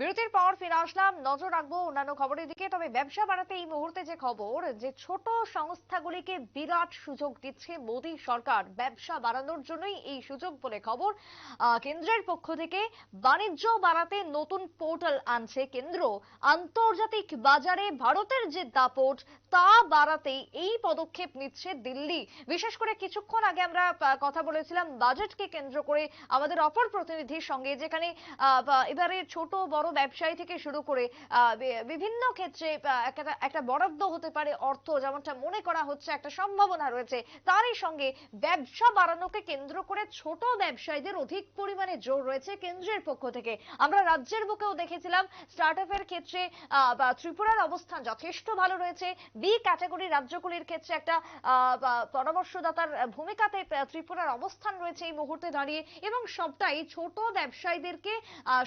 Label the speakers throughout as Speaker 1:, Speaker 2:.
Speaker 1: বিরতির পর ফিরে আসলাম। নজর রাখব অন্যান্য খবরের দিকে। তবে ব্যবসা বাড়াতে এই মুহূর্তে যে খবর, যে ছোট সংস্থাগুলিকে বিরাট সুযোগ দিচ্ছে মোদী সরকার, ব্যবসা বাড়ানোর জন্যই এই সুযোগ বলে খবর। কেন্দ্রের পক্ষ থেকে বাণিজ্য বাড়াতে নতুন পোর্টাল আনছে কেন্দ্র। আন্তর্জাতিক বাজারে ভারতের যে দাপট, তা বাড়াতে এই পদক্ষেপ নিচ্ছে দিল্লি। বিশেষ করে কিছুক্ষণ আগে আমরা কথা বলেছিলাম, বাজেটকে কেন্দ্র করে আমাদের অপর প্রতিনিধির সঙ্গে, যেখানে এবারে ছোট ব্যবসায়ী থেকে শুরু করে বিভিন্ন ক্ষেত্রে একটা বরাদ্দ হতে পারে অর্থ, যেমনটা মনে করা হচ্ছে, একটা সম্ভাবনা রয়েছে। তারই সঙ্গে ব্যবসা বাড়ানোকে কেন্দ্র করে ছোট ব্যবসায়ীদের অধিক পরিমাণে জোর রয়েছে কেন্দ্রের পক্ষ থেকে। আমরা রাজ্যের বুকেও দেখেছিলাম স্টার্ট এর ক্ষেত্রে ত্রিপুরার অবস্থান যথেষ্ট ভালো রয়েছে। বি ক্যাটাগরি রাজ্যগুলির ক্ষেত্রে একটা পরামর্শদাতার ভূমিকাতে ত্রিপুরার অবস্থান রয়েছে এই মুহূর্তে দাঁড়িয়ে। এবং সবটাই ছোট ব্যবসায়ীদেরকে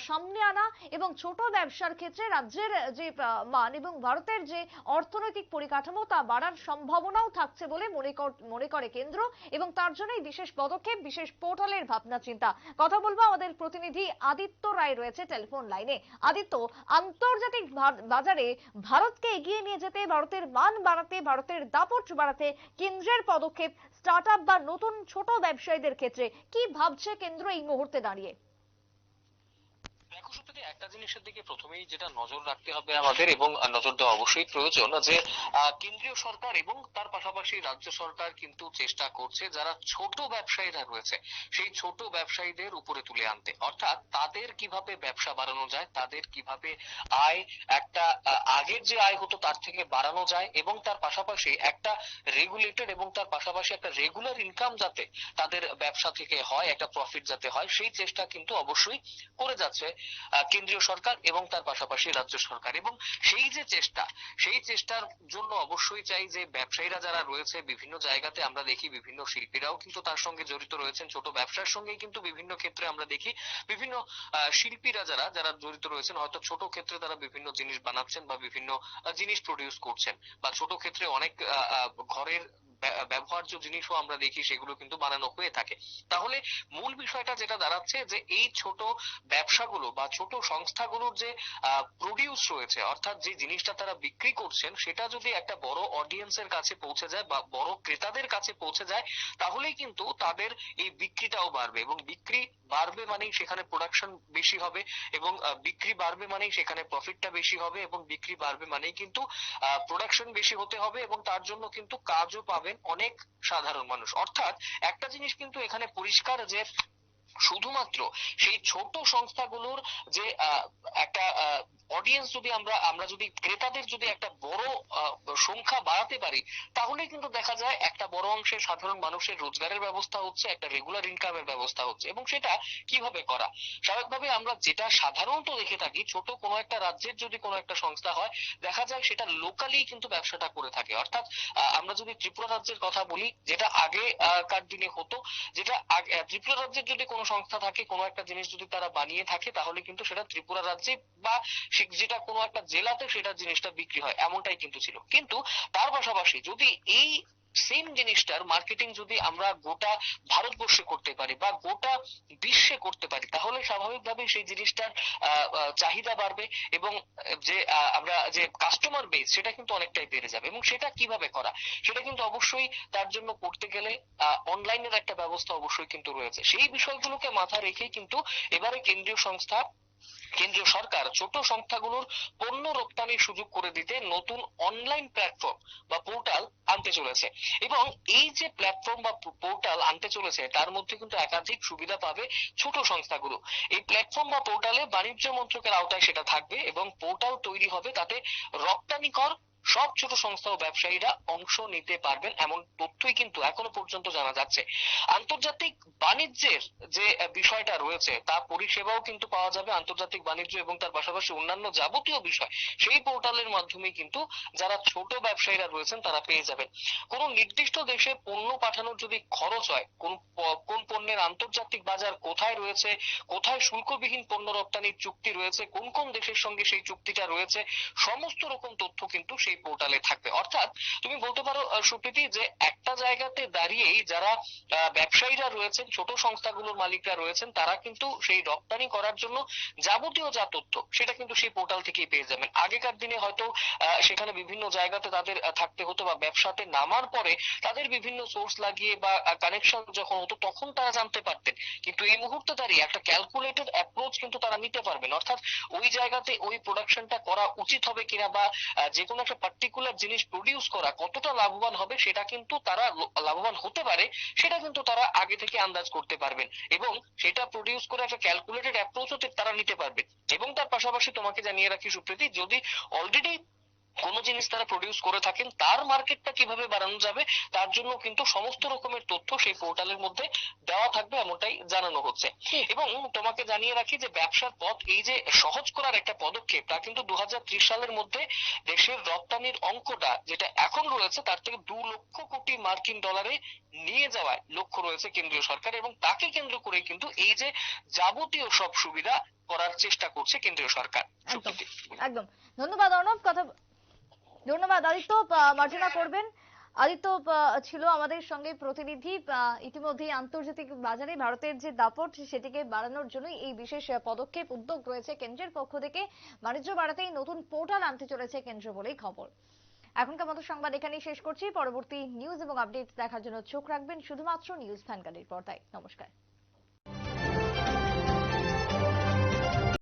Speaker 1: সামনে আনা এবং ছোট ব্যবসার ক্ষেত্রে রাজ্যের যে মান এবং ভারতের যে অর্থনৈতিক পরিকাঠামো তা বাড়ার সম্ভাবনাও থাকছে বলে মনে কর- কেন্দ্র এবং তার জন্যই বিশেষ পদক্ষেপ, বিশেষ পোর্টালের ভাবনা চিন্তা। কথা বলব আমাদের প্রতিনিধি আদিত্য রায় রয়েছে টেলিফোন লাইনে। আদিত্য, আন্তর্জাতিক বাজারে ভারতকে এগিয়ে নিয়ে যেতে, ভারতের মান বাড়াতে, ভারতের দাপট বাড়াতে কেন্দ্রের পদক্ষেপ স্টার্ট বা নতুন ছোট ব্যবসায়ীদের ক্ষেত্রে কি ভাবছে কেন্দ্র এই মুহূর্তে দাঁড়িয়ে?
Speaker 2: একটা জিনিসের দিকে প্রথমেই যেটা নজর রাখতে হবে আমাদের এবং নজর দেওয়া অবশ্যই প্রয়োজন যে কেন্দ্রীয় সরকার এবং তার পাশাপাশি রাজ্য সরকার কিন্তু চেষ্টা করছে যারা ছোট ব্যবসায়ীরা রয়েছে, সেই ছোট ব্যবসায়ীদের উপরে তুলে আনতে। অর্থাৎ তাদের কীভাবে ব্যবসা বাড়ানো যায়, তাদের কীভাবে আয়, একটা আগের যে আয় হতো তার থেকে বাড়ানো যায় এবং তার পাশাপাশি একটা রেগুলেটেড এবং তার পাশাপাশি একটা রেগুলার ইনকাম যাতে তাদের ব্যবসা থেকে হয়, একটা প্রফিট যাতে হয়, সেই চেষ্টা কিন্তু অবশ্যই করে যাচ্ছে। কেন্দ্রীয় সরকার এবং তার পাশাপাশি রাজ্য সরকার। এবং সেই যে চেষ্টা, সেই চেষ্টার জন্য অবশ্যই চাই যে ব্যবসায়ীরা যারা রয়েছে বিভিন্ন জায়গাতে আমরা দেখি বিভিন্ন শিল্পীরাও কিন্তু তার সঙ্গে জড়িত রয়েছেন। ছোট ব্যবসার সঙ্গে কিন্তু বিভিন্ন ক্ষেত্রে আমরা দেখি বিভিন্ন শিল্পীরা যারা যারা জড়িত রয়েছেন, হয়তো ছোট ক্ষেত্রে তারা বিভিন্ন জিনিস বানাচ্ছেন বা বিভিন্ন জিনিস প্রডিউস করছেন। বা ছোট ক্ষেত্রে অনেক ঘরের ব্যবহার্য জিনিসও আমরা দেখি, সেগুলো কিন্তু বানানো হয়ে থাকে। তাহলে মূল বিষয়টা যেটা দাঁড়াচ্ছে যে এই ছোট ব্যবসাগুলো বা ছোট সংস্থাগুলোর যে প্রডিউস রয়েছে, অর্থাৎ যে জিনিসটা তারা বিক্রি করছেন, সেটা যদি একটা বড় অডিয়েন্সের কাছে পৌঁছে যায় বা বড় ক্রেতাদের কাছে পৌঁছে যায়, তাহলেই কিন্তু তাদের এই বিক্রিটাও বাড়বে এবং বিক্রি বাড়বে মানেই সেখানে প্রোডাকশন বেশি হবে এবং বিক্রি বাড়বে মানেই সেখানে প্রফিটটা বেশি হবে এবং বিক্রি বাড়বে মানেই কিন্তু প্রোডাকশন বেশি হতে হবে এবং তার জন্য কিন্তু কাজও পাবেন অনেক সাধারণ মানুষ। অর্থাৎ একটা জিনিস কিন্তু এখানে পরিষ্কার যে শুধুমাত্র সেই ছোট সংস্থাগুলোর যে একটা অডিয়েন্স যদি আমরা আমরা যদি ক্রেতাদের যদি একটা বড় সংখ্যা বাড়াতে পারি তাহলে কিন্তু দেখা যায় একটা বড় অংশের সাধারণ মানুষের রোজগারের ব্যবস্থা হচ্ছে, একটা রেগুলার ইনকামের ব্যবস্থা হচ্ছে। এবং সেটা কীভাবে করা? স্বাভাবিকভাবে আমরা যেটা সাধারণত দেখে থাকি, ছোট কোনো একটা রাজ্যের যদি কোনো একটা সংস্থা হয়, দেখা যায় সেটা লোকালি কিন্তু ব্যবসাটা করে থাকে। অর্থাৎ আমরা যদি ত্রিপুরা রাজ্যের কথা বলি, যেটা আগে কার দিনে হতো, যেটা ত্রিপুরা রাজ্যের যদি কোনো সংস্থা থাকে, কোনো একটা জিনিস যদি তারা বানিয়ে থাকে, তাহলে কিন্তু সেটা ত্রিপুরা রাজ্যে বা যেটা কোনো একটা জেলাতে সেটা জিনিসটা বিক্রি হয়, এমনটাই কিন্তু ছিল। কিন্তু তার পাশাপাশি যদি এই সেম জিনিসটার মার্কেটিং যদি আমরা গোটা ভারতবর্ষে করতে পারি বা গোটা বিশ্বে করতে পারি, তাহলে স্বাভাবিকভাবেই সেই জিনিসটার চাহিদা বাড়বে এবং যে আমরা যে কাস্টমার বেস সেটা কিন্তু অনেকটাই বেড়ে যাবে এবং সেটা কীভাবে করা? সেটা কিন্তু অবশ্যই তার জন্য করতে গেলে অনলাইনের একটা ব্যবস্থা অবশ্যই কিন্তু রয়েছে। সেই বিষয়গুলোকে মাথায় রেখেই কিন্তু এবারে কেন্দ্রীয় সংস্থা কেন্দ্রীয় সরকার ছোট সংস্থাগুলোর পণ্য রপ্তানির সুযোগ করে দিতে নতুন অনলাইন প্ল্যাটফর্ম বা পোর্টাল আনতে চলেছে। এবং এই যে প্ল্যাটফর্ম বা পোর্টাল আনতে চলেছে, তার মধ্যে কিন্তু একাধিক সুবিধা পাবে ছোট সংস্থাগুলো। এই প্ল্যাটফর্ম বা পোর্টালে বাণিজ্য মন্ত্রকের আওতায় সেটা থাকবে এবং পোর্টাল তৈরি হবে তাতে রপ্তানিকর সব ছোট সংস্থা ও ব্যবসায়ীরা অংশ নিতে পারবেন এমন তথ্যই কিন্তু এখনও পর্যন্ত জানা যাচ্ছে। আন্তর্জাতিক বাণিজ্যের যে বিষয়টা রয়েছে, তা পরিষেবাও কিন্তু পাওয়া যাবে আন্তর্জাতিক বাণিজ্য এবং তার পাশাপাশি অন্যান্য যাবতীয় বিষয়, সেই পোর্টালের মাধ্যমে কিন্তু যারা ছোট ব্যবসায়ীরা রয়েছেন তারা পেয়ে যাবেন। কোন নির্দিষ্ট দেশে পণ্য পাঠানোর যদি খরচ হয়, কোন কোন পণ্যের আন্তর্জাতিক বাজার কোথায় রয়েছে, কোথায় শুল্কবিহীন পণ্য রপ্তানির চুক্তি রয়েছে, কোন কোন দেশের সঙ্গে সেই চুক্তিটা রয়েছে, সমস্ত রকম তথ্য কিন্তু সেই সেই পোর্টালে থাকবে। অর্থাৎ তুমি বলতে পারো সুপ্রীতি, যে একটা জায়গাতে দাঁড়িয়েই যারা ব্যবসায়ীরা রয়েছেন, ছোট সংস্থাগুলোর মালিকরা রয়েছেন, তারা কিন্তু সেই রপ্তানি করার জন্য যাবতীয় যা তথ্য, সেটা কিন্তু সেই পোর্টাল থেকেই পেয়ে যাবেন। আগেকার দিনে হয়তো সেখানে বিভিন্ন জায়গাতে তাদের থাকতে হতো বা ব্যবসাতে নামার পরে তাদের বিভিন্ন সোর্স লাগিয়ে বা কানেকশন যখন হতো, তখন তারা জানতে পারতেন। কিন্তু এই মুহূর্তে দাঁড়িয়ে একটা ক্যালকুলেটেড অ্যাপ্রোচ কিন্তু তারা নিতে পারবেন। অর্থাৎ ওই জায়গাতে ওই প্রোডাকশনটা করা উচিত হবে কিনা বা যে কোনো একটা পার্টিকুলার জিনিস প্রডিউস করা কতটা লাভবান হবে সেটা কিন্তু তারা লাভবান হতে পারে, সেটা কিন্তু তারা আগে থেকে আন্দাজ করতে পারবেন এবং সেটা প্রডিউস করে একটা ক্যালকুলেটেড অ্যাপ্রোচও তারা নিতে পারবে। এবং তার পাশাপাশি তোমাকে জানিয়ে রাখি সুপ্রীতি, যদি অলরেডি কোনো জিনিস তারা প্রডিউস করে থাকেন তার মার্কেটটা কীভাবে বাড়ানো যাবে তার জন্য কিন্তু সমস্ত রকমের তথ্য সেই পোর্টালের মধ্যে দেওয়া থাকবে এমনটাই জানানো হচ্ছে। এবং তোমাকে জানিয়ে রাখি যে ব্যবসার পথ এই যে সহজ করার একটা পদক্ষেপ তা কিন্তু দু সালের মধ্যে দেশের রপ্তানির অঙ্কটা যেটা এখন রয়েছে তার থেকে দু লক্ষ কোটি মার্কিন ডলারে নিয়ে যাওয়ার লক্ষ্য রয়েছে কেন্দ্রীয় সরকার এবং তাকে কেন্দ্র করে কিন্তু এই যে যাবতীয় সব সুবিধা করার চেষ্টা করছে কেন্দ্রীয় সরকার।
Speaker 1: একদম একদম। ধন্যবাদ অর্ণব কথা ধন্যবাদ, আদিত্য। মার্জনা করবেন। আদিত্য ছিল আমাদের সঙ্গে প্রতিনিধি। ইতিমধ্যেই আন্তর্জাতিক বাজারে ভারতের যে দাপট, সেটিকে বাড়ানোর জন্যই এই বিশেষ পদক্ষেপ উদ্যোগ রয়েছে কেন্দ্রের পক্ষ থেকে। বাণিজ্য বাড়াতেই নতুন পোর্টাল আনতে চলেছে কেন্দ্র বলেই খবর। এখনকার মতো সংবাদ এখানেই শেষ করছি। পরবর্তী নিউজ এবং আপডেট দেখার জন্য চোখ রাখবেন শুধুমাত্র নিউজ ভ্যানগাড়ির পর্দায়। নমস্কার।